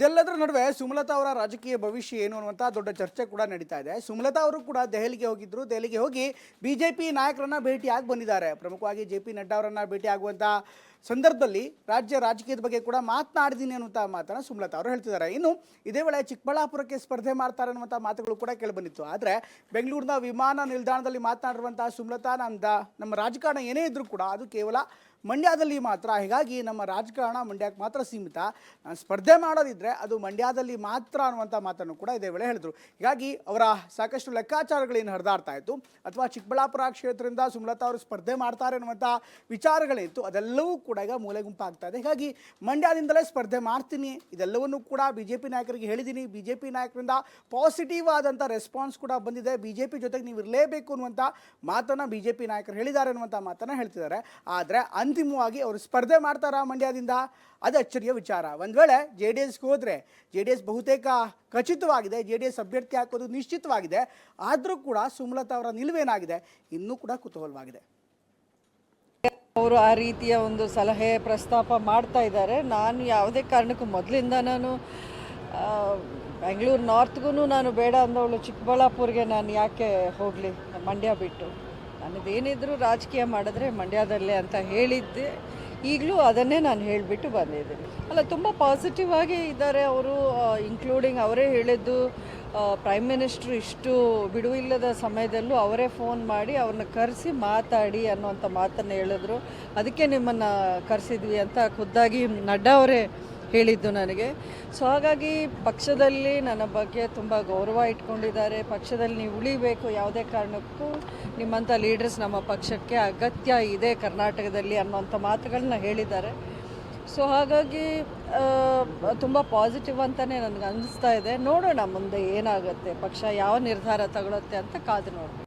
ಇದೆಲ್ಲದರ ನಡುವೆ ಸುಮಲತಾ ಅವರ ರಾಜಕೀಯ ಭವಿಷ್ಯ ಏನು ಅನ್ನುವಂಥ ದೊಡ್ಡ ಚರ್ಚೆ ಕೂಡ ನಡೀತಾ ಇದೆ. ಸುಮಲತಾ ಅವರು ಕೂಡ ದೆಹಲಿಗೆ ಹೋಗಿದ್ರು. ದೆಹಲಿಗೆ ಹೋಗಿ ಬಿ ಜೆ ಪಿ ನಾಯಕರನ್ನ ಭೇಟಿಯಾಗಿ ಬಂದಿದ್ದಾರೆ. ಪ್ರಮುಖವಾಗಿ ಜೆ ಪಿ ನಡ್ಡಾ ಅವರನ್ನು ಭೇಟಿ ಆಗುವಂಥ ಸಂದರ್ಭದಲ್ಲಿ ರಾಜ್ಯ ರಾಜಕೀಯದ ಬಗ್ಗೆ ಕೂಡ ಮಾತನಾಡಿದ್ದೀನಿ ಅನ್ನುವಂಥ ಮಾತನ್ನು ಸುಮಲತಾ ಅವರು ಹೇಳ್ತಿದ್ದಾರೆ. ಇನ್ನು ಇದೇ ವೇಳೆ ಚಿಕ್ಕಬಳ್ಳಾಪುರಕ್ಕೆ ಸ್ಪರ್ಧೆ ಮಾಡ್ತಾರೆ ಅನ್ನುವಂಥ ಮಾತುಗಳು ಕೂಡ ಕೇಳಿಬಂದಿತ್ತು ಆದರೆ ಬೆಂಗಳೂರಿನ ವಿಮಾನ ನಿಲ್ದಾಣದಲ್ಲಿ ಮಾತನಾಡಿರುವಂಥ ಸುಮಲತಾ, ನಂದ, ನಮ್ಮ ರಾಜಕಾರಣ ಏನೇ ಇದ್ದರೂ ಕೂಡ ಅದು ಕೇವಲ ಮಂಡ್ಯದಲ್ಲಿ ಮಾತ್ರ. ಹೀಗಾಗಿ ನಮ್ಮ ರಾಜಕಾರಣ ಮಂಡ್ಯಕ್ಕೆ ಮಾತ್ರ ಸೀಮಿತ. ಸ್ಪರ್ಧೆ ಮಾಡೋದಿದ್ರೆ ಅದು ಮಂಡ್ಯದಲ್ಲಿ ಮಾತ್ರ ಅನ್ನುವಂಥ ಮಾತನ್ನು ಕೂಡ ಇದೇ ವೇಳೆ ಹೇಳಿದರು. ಹೀಗಾಗಿ ಅವರ ಸಾಕಷ್ಟು ಲೆಕ್ಕಾಚಾರಗಳೇನು ಹರಿದಾಡ್ತಾ ಇತ್ತು. ಅಥವಾ ಚಿಕ್ಕಬಳ್ಳಾಪುರ ಕ್ಷೇತ್ರದಿಂದ ಸುಮಲತಾ ಅವರು ಸ್ಪರ್ಧೆ ಮಾಡ್ತಾರೆ ಅನ್ನುವಂಥ ವಿಚಾರಗಳಿತ್ತು. ಅದೆಲ್ಲವೂ ಕೂಡ ಈಗ ಮೂಲೆ ಗುಂಪಾಗ್ತಾ ಇದೆ. ಹೀಗಾಗಿ ಮಂಡ್ಯದಿಂದಲೇ ಸ್ಪರ್ಧೆ ಮಾಡ್ತೀನಿ. ಇದೆಲ್ಲವನ್ನೂ ಕೂಡ ಬಿ ಜೆ ಪಿ ನಾಯಕರಿಗೆ ಹೇಳಿದ್ದೀನಿ. ಬಿ ಜೆ ಪಿ ನಾಯಕರಿಂದ ಪಾಸಿಟಿವ್ ಆದಂಥ ರೆಸ್ಪಾನ್ಸ್ ಕೂಡ ಬಂದಿದೆ. ಬಿ ಜೆ ಪಿ ಜೊತೆಗೆ ನೀವು ಇರಲೇಬೇಕು ಅನ್ನುವಂಥ ಮಾತನ್ನು ಬಿ ಜೆ ಪಿ ನಾಯಕರು ಹೇಳಿದ್ದಾರೆ ಅನ್ನುವಂಥ ಮಾತನ್ನು ಹೇಳ್ತಿದ್ದಾರೆ. ಆದರೆ ಅಂತಿಮವಾಗಿ ಅವರು ಸ್ಪರ್ಧೆ ಮಾಡ್ತಾರಾ ಮಂಡ್ಯದಿಂದ? ಅದು ಅಚ್ಚರಿಯ ವಿಚಾರ. ಒಂದು ವೇಳೆ ಜೆ ಡಿ ಎಸ್ಗೆ ಹೋದರೆ ಜೆ ಡಿ ಎಸ್ ಬಹುತೇಕ ಖಚಿತವಾಗಿದೆ. ಜೆ ಡಿ ಎಸ್ ಅಭ್ಯರ್ಥಿ ಹಾಕೋದು ನಿಶ್ಚಿತವಾಗಿದೆ. ಆದರೂ ಕೂಡ ಸುಮಲತಾ ಅವರ ನಿಲುವೇನಾಗಿದೆ? ಇನ್ನೂ ಕೂಡ ಕುತೂಹಲವಾಗಿದೆ. ಅವರು ಆ ರೀತಿಯ ಒಂದು ಸಲಹೆ ಪ್ರಸ್ತಾಪ ಮಾಡ್ತಾ ಇದ್ದಾರೆ. ನಾನು ಯಾವುದೇ ಕಾರಣಕ್ಕೂ ಮೊದಲಿಂದ ನಾನು ಬೆಂಗಳೂರು ನಾರ್ತ್ಗೂ ನಾನು ಬೇಡ ಅಂದವಳು ಚಿಕ್ಕಬಳ್ಳಾಪುರ್ಗೆ ನಾನು ಯಾಕೆ ಹೋಗಲಿ? ಮಂಡ್ಯ ಬಿಟ್ಟು. ನನ್ನದೇನಿದ್ರು ರಾಜಕೀಯ ಮಾಡಿದ್ರೆ ಮಂಡ್ಯದಲ್ಲೇ ಅಂತ ಹೇಳಿದ್ದೆ. ಈಗಲೂ ಅದನ್ನೇ ನಾನು ಹೇಳಿಬಿಟ್ಟು ಬಂದಿದ್ದೀನಿ. ಅಲ್ಲ, ತುಂಬ ಪಾಸಿಟಿವ್ ಆಗಿ ಇದ್ದಾರೆ ಅವರು ಇನ್ಕ್ಲೂಡಿಂಗ್ ಅವರೇ ಹೇಳಿದ್ದು ಪ್ರೈಮ್ ಮಿನಿಸ್ಟ್ರು ಇಷ್ಟು ಬಿಡುವಿಲ್ಲದ ಸಮಯದಲ್ಲೂ ಅವರೇ ಫೋನ್ ಮಾಡಿ ಅವ್ರನ್ನ ಕರೆಸಿ ಮಾತಾಡಿ ಅನ್ನುವಂಥ ಮಾತನ್ನು ಹೇಳಿದ್ರು. ಅದಕ್ಕೆ ನಿಮ್ಮನ್ನು ಕರೆಸಿದ್ವಿ ಅಂತ ಖುದ್ದಾಗಿ ನಡ್ಡಾ ಅವರೇ ಹೇಳಿದ್ದು ನನಗೆ. ಸೊ ಹಾಗಾಗಿ ಪಕ್ಷದಲ್ಲಿ ನನ್ನ ಬಗ್ಗೆ ತುಂಬ ಗೌರವ ಇಟ್ಕೊಂಡಿದ್ದಾರೆ. ಪಕ್ಷದಲ್ಲಿ ನೀವು ಉಳಿಬೇಕು ಯಾವುದೇ ಕಾರಣಕ್ಕೂ ನಿಮ್ಮಂಥ ಲೀಡರ್ಸ್ ನಮ್ಮ ಪಕ್ಷಕ್ಕೆ ಅಗತ್ಯ ಇದೆ ಕರ್ನಾಟಕದಲ್ಲಿ ಅನ್ನುವಂಥ ಮಾತುಗಳನ್ನ ಹೇಳಿದ್ದಾರೆ. ಸೊ ಹಾಗಾಗಿ ತುಂಬ ಪಾಸಿಟಿವ್ ಅಂತಲೇ ನನಗೆ ಅನ್ನಿಸ್ತಾ ಇದೆ. ನೋಡೋಣ ಮುಂದೆ ಏನಾಗುತ್ತೆ, ಪಕ್ಷ ಯಾವ ನಿರ್ಧಾರ ತಗೊಳುತ್ತೆ ಅಂತ ಕಾದು ನೋಡೋಣ